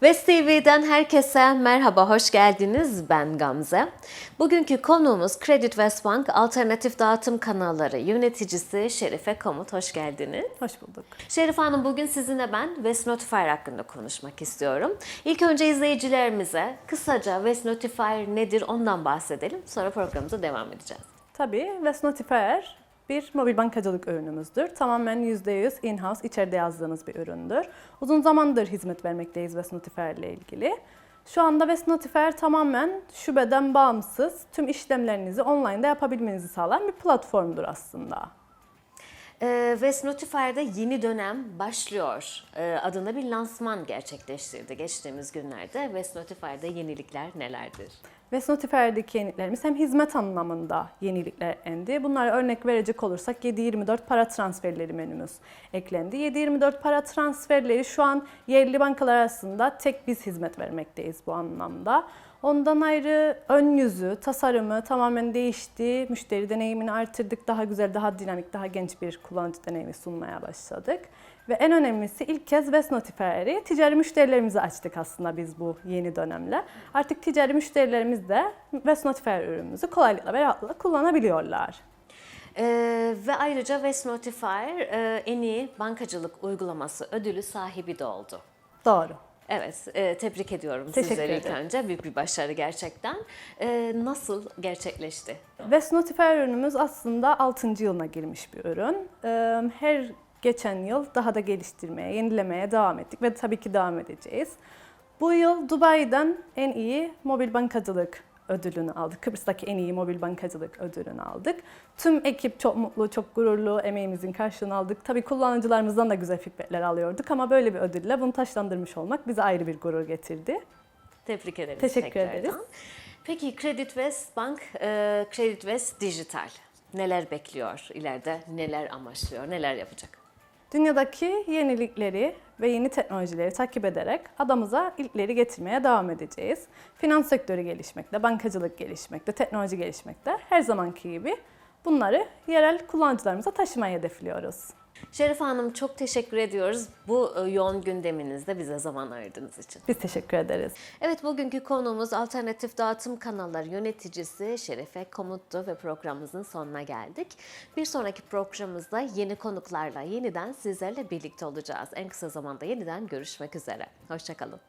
West TV'den herkese merhaba, hoş geldiniz. Ben Gamze. Bugünkü konuğumuz Credit West Bank Alternatif Dağıtım Kanalları yöneticisi Şerife Komut. Hoş geldiniz. Hoş bulduk. Şerife Hanım bugün sizinle ben West Notifier hakkında konuşmak istiyorum. İlk önce izleyicilerimize kısaca West Notifier nedir ondan bahsedelim. Sonra programımıza devam edeceğiz. Tabii West Notifier bir mobil bankacılık ürünümüzdür. Tamamen %100 in-house, içeride yazdığınız bir üründür. Uzun zamandır hizmet vermekteyiz West Notifier ile ilgili. Şu anda West Notifier tamamen şubeden bağımsız tüm işlemlerinizi online'da yapabilmenizi sağlayan bir platformdur aslında. Ee, West Notifier'da yeni dönem başlıyor ee, adında bir lansman gerçekleştirdi geçtiğimiz günlerde. West Notifier'da yenilikler nelerdir? West Notifier'deki yeniliklerimiz hem hizmet anlamında yenilikler eklendi. Bunlara örnek verecek olursak 7-24 para transferleri menümüz eklendi. 7-24 para transferleri şu an yerli bankalar arasında tek biz hizmet vermekteyiz bu anlamda. Ondan ayrı ön yüzü, tasarımı tamamen değişti. Müşteri deneyimini artırdık. Daha güzel, daha dinamik, daha genç bir kullanıcı deneyimi sunmaya başladık. Ve en önemlisi ilk kez West Notifier'i ticari müşterilerimize açtık aslında biz bu yeni dönemle. Artık ticari müşterilerimiz de West Notifier ürünümüzü kolaylıkla ve rahatlıkla kullanabiliyorlar. Ee, ve ayrıca West Notifier e, en iyi bankacılık uygulaması ödülü sahibi de oldu. Doğru. Evet, e, tebrik ediyorum Teşekkür sizleri ilk önce. Büyük bir başarı gerçekten. E, nasıl gerçekleşti? West Notifier ürünümüz aslında 6. yılına girmiş bir ürün. Ee, Her geçen yıl daha da geliştirmeye, yenilemeye devam ettik ve tabii ki devam edeceğiz. Bu yıl Dubai'den en iyi mobil bankacılık ödülünü aldık. Kıbrıs'taki en iyi mobil bankacılık ödülünü aldık. Tüm ekip çok mutlu, çok gururlu, emeğimizin karşılığını aldık. Tabii kullanıcılarımızdan da güzel feedbackler alıyorduk ama böyle bir ödülle bunu taşlandırmış olmak bize ayrı bir gurur getirdi. Tebrik ederiz Teşekkür tekrardan. ederiz. Peki Credit West Bank, e, Credit West Digital neler bekliyor ileride, neler amaçlıyor, neler yapacak? Dünyadaki yenilikleri ve yeni teknolojileri takip ederek adamıza ilkleri getirmeye devam edeceğiz. Finans sektörü gelişmekte, bankacılık gelişmekte, teknoloji gelişmekte. Her zamanki gibi bunları yerel kullanıcılarımıza taşımayı hedefliyoruz. Şerife Hanım çok teşekkür ediyoruz bu e, yoğun gündeminizde bize zaman ayırdığınız için. Biz teşekkür ederiz. Evet bugünkü konuğumuz Alternatif Dağıtım Kanalları yöneticisi Şerife Komut'tu ve programımızın sonuna geldik. Bir sonraki programımızda yeni konuklarla yeniden sizlerle birlikte olacağız. En kısa zamanda yeniden görüşmek üzere. Hoşçakalın.